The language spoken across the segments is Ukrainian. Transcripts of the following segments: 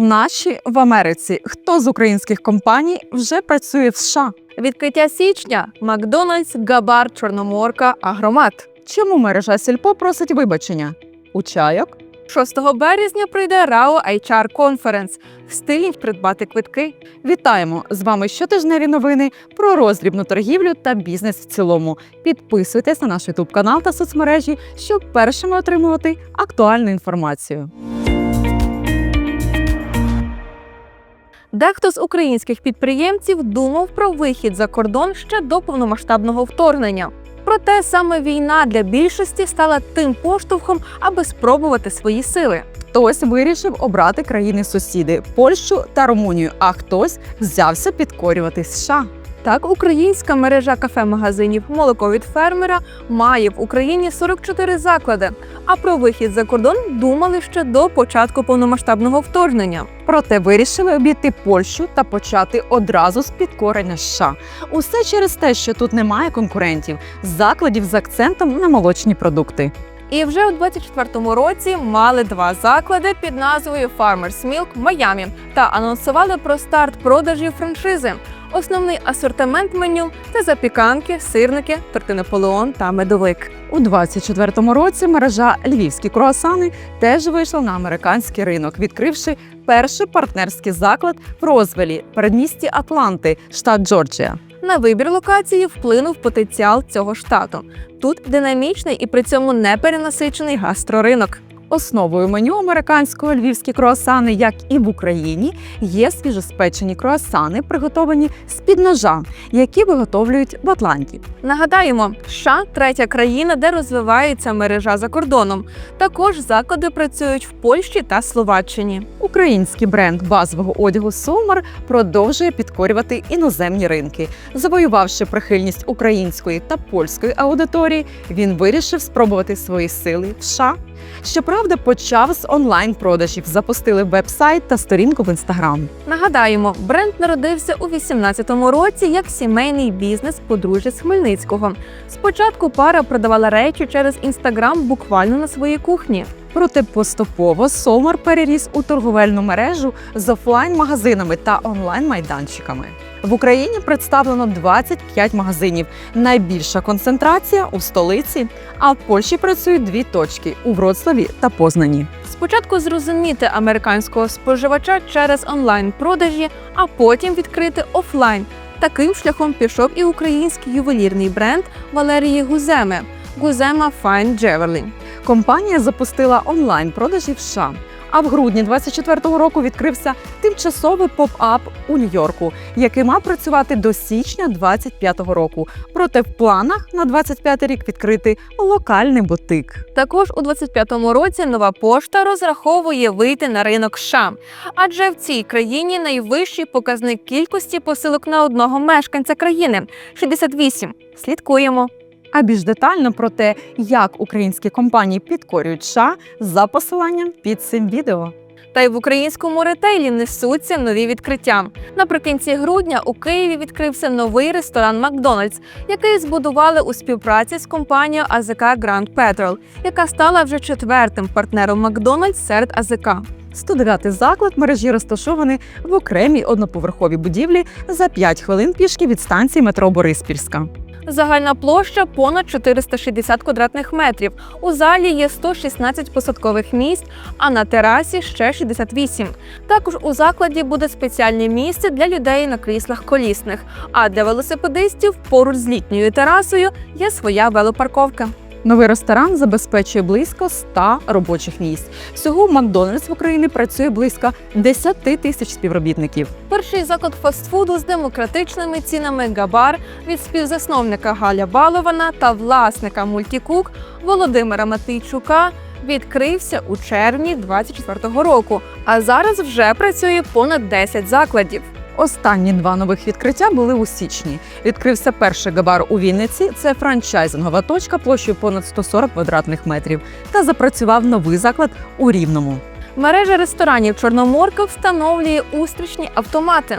Наші в Америці. Хто з українських компаній вже працює в США? Відкриття січня Макдональдс, Габар, Чорноморка, Агромат. Чому мережа Сільпо просить вибачення? У чайок? 6 березня прийде РАО HR Conference. Встигніть придбати квитки. Вітаємо! З вами щотижневі новини про роздрібну торгівлю та бізнес в цілому. Підписуйтесь на наш YouTube канал та соцмережі, щоб першими отримувати актуальну інформацію. Дехто з українських підприємців думав про вихід за кордон ще до повномасштабного вторгнення. Проте саме війна для більшості стала тим поштовхом, аби спробувати свої сили. Хтось вирішив обрати країни-сусіди Польщу та Румунію, а хтось взявся підкорювати США. Так, українська мережа кафе-магазинів Молоко від фермера має в Україні 44 заклади. А про вихід за кордон думали ще до початку повномасштабного вторгнення. Проте вирішили обійти Польщу та почати одразу з підкорення США. Усе через те, що тут немає конкурентів, закладів з акцентом на молочні продукти. І вже у 24-му році мали два заклади під назвою Farmers Milk Майамі та анонсували про старт продажів франшизи. Основний асортимент меню це запіканки, сирники, торти Наполеон та медовик. У 24-му році мережа Львівські круасани теж вийшла на американський ринок, відкривши перший партнерський заклад в Розвелі, передмісті Атланти, штат Джорджія. На вибір локації вплинув потенціал цього штату. Тут динамічний і при цьому неперенасичений гастроринок. Основою меню американського львівські круасани, як і в Україні, є свіжоспечені круасани, приготовані з-під ножа, які виготовлюють в Атланті. Нагадаємо, США третя країна, де розвивається мережа за кордоном. Також заклади працюють в Польщі та Словаччині. Український бренд базового одягу Сомар продовжує підкорювати іноземні ринки. Завоювавши прихильність української та польської аудиторії, він вирішив спробувати свої сили в США. Щоправда, почав з онлайн-продажів, запустили веб-сайт та сторінку в інстаграм. Нагадаємо, бренд народився у 18-му році як сімейний бізнес подружжя з Хмельницького. Спочатку пара продавала речі через інстаграм буквально на своїй кухні. Проте поступово Сомар переріс у торговельну мережу з офлайн-магазинами та онлайн-майданчиками. В Україні представлено 25 магазинів. Найбільша концентрація у столиці. А в Польщі працюють дві точки у Вроцлаві та Познані. Спочатку зрозуміти американського споживача через онлайн-продажі, а потім відкрити офлайн. Таким шляхом пішов і український ювелірний бренд Валерії Гуземи Гузема Fine Jewelry. Компанія запустила онлайн-продажі в США. А в грудні 24-го року відкрився тимчасовий поп-ап у Нью-Йорку, який мав працювати до січня 25-го року. Проте в планах на 25-й рік відкрити локальний бутик. Також у 25-му році нова пошта розраховує вийти на ринок США, адже в цій країні найвищий показник кількості посилок на одного мешканця країни 68. Слідкуємо. А більш детально про те, як українські компанії підкорюють США, за посиланням під цим відео. Та й в українському ретейлі несуться нові відкриття. Наприкінці грудня у Києві відкрився новий ресторан Макдональдс, який збудували у співпраці з компанією АЗК Grand Petrol, яка стала вже четвертим партнером Макдональдс серед АЗК. 109-й заклад мережі розташований в окремій одноповерховій будівлі за 5 хвилин пішки від станції метро Бориспільська. Загальна площа понад 460 квадратних метрів. У залі є 116 посадкових місць, а на терасі ще 68. Також у закладі буде спеціальне місце для людей на кріслах колісних. А для велосипедистів поруч з літньою терасою є своя велопарковка. Новий ресторан забезпечує близько 100 робочих місць. Всього в Макдональдс в Україні працює близько 10 тисяч співробітників. Перший заклад фастфуду з демократичними цінами Габар від співзасновника Галя Балована та власника Мультікук Володимира Матийчука відкрився у червні 24-го року. А зараз вже працює понад 10 закладів. Останні два нових відкриття були у січні. Відкрився перший габар у Вінниці. Це франчайзингова точка площею понад 140 квадратних метрів. Та запрацював новий заклад у Рівному. Мережа ресторанів Чорноморка встановлює устрічні автомати.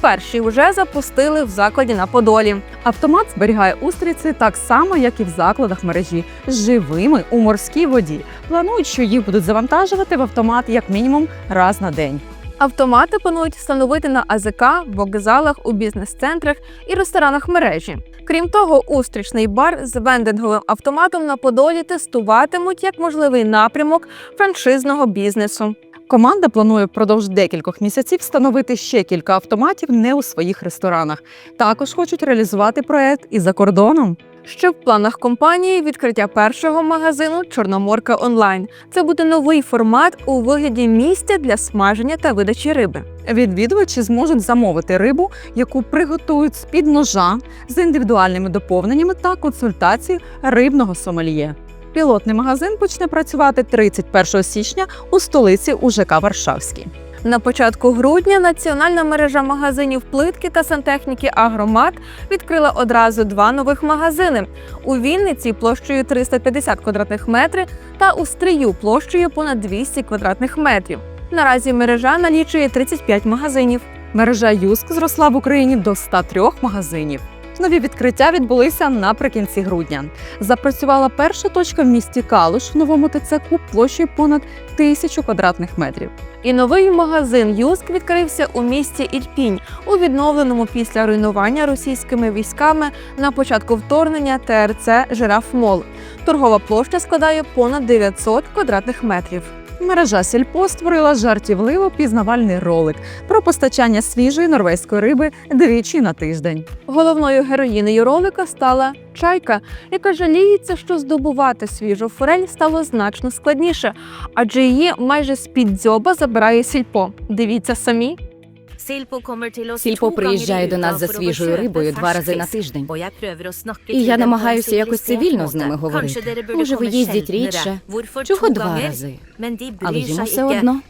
Перший вже запустили в закладі на Подолі. Автомат зберігає устриці так само, як і в закладах мережі, живими у морській воді. Планують, що їх будуть завантажувати в автомат як мінімум раз на день. Автомати планують встановити на АЗК, вокзалах, у бізнес-центрах і ресторанах мережі. Крім того, устрічний бар з вендинговим автоматом на Подолі тестуватимуть як можливий напрямок франшизного бізнесу. Команда планує впродовж декількох місяців встановити ще кілька автоматів не у своїх ресторанах. Також хочуть реалізувати проект і за кордоном. Ще в планах компанії відкриття першого магазину Чорноморка онлайн. Це буде новий формат у вигляді місця для смаження та видачі риби. Відвідувачі зможуть замовити рибу, яку приготують з під ножа з індивідуальними доповненнями та консультацією рибного сомельє. Пілотний магазин почне працювати 31 січня у столиці УЖК Варшавській. На початку грудня національна мережа магазинів плитки та сантехніки Агромат відкрила одразу два нових магазини у Вінниці площею 350 квадратних метрів та у Стрию площею понад 200 квадратних метрів. Наразі мережа налічує 35 магазинів. Мережа Юск зросла в Україні до 103 магазинів. Нові відкриття відбулися наприкінці грудня. Запрацювала перша точка в місті Калуш в новому ТЦК площею понад тисячу квадратних метрів. І новий магазин Юск відкрився у місті Ірпінь у відновленому після руйнування російськими військами на початку вторгнення ТРЦ Жираф Мол. Торгова площа складає понад 900 квадратних метрів. Мережа Сільпо створила жартівливо пізнавальний ролик про постачання свіжої норвезької риби двічі на тиждень. Головною героїнею ролика стала чайка, яка жаліється, що здобувати свіжу форель стало значно складніше, адже її майже з під дзьоба забирає сільпо. Дивіться самі. Сільпо приїжджає до нас за свіжою рибою два рази на тиждень. І я намагаюся якось цивільно з ними говорити. Може, ви їздять рідше? Чого два рази? Але їм все одно.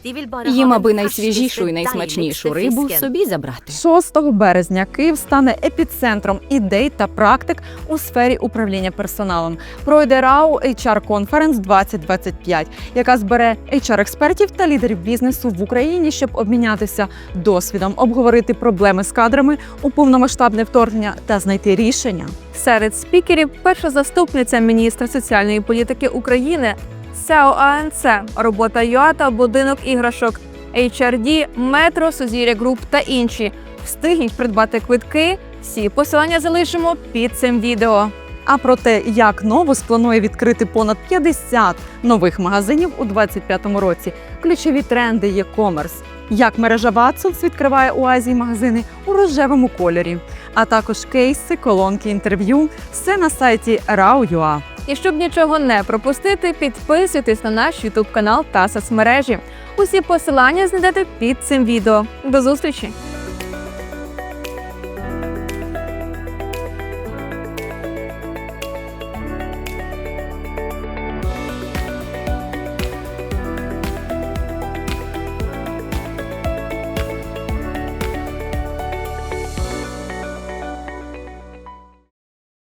Їм аби найсвіжішу і найсмачнішу рибу собі забрати. 6 березня Київ стане епіцентром ідей та практик у сфері управління персоналом. Пройде РАУ HR Conference 2025, яка збере HR-експертів та лідерів бізнесу в Україні, щоб обмінятися досвідом, обговорити проблеми з кадрами у повномасштабне вторгнення та знайти рішення. Серед спікерів перша заступниця міністра соціальної політики України СЕО АНЦ, робота ЮА та будинок іграшок, HRD, Метро, Сузір'я Груп та інші. Встигніть придбати квитки. Всі посилання залишимо під цим відео. А про те, як Новус планує відкрити понад 50 нових магазинів у 2025 році, ключові тренди e-commerce, як мережа Watsons відкриває у Азії магазини у рожевому кольорі, а також кейси, колонки інтерв'ю, все на сайті RAW.ua. І щоб нічого не пропустити, підписуйтесь на наш YouTube канал та соцмережі. Усі посилання знайдете під цим відео. До зустрічі!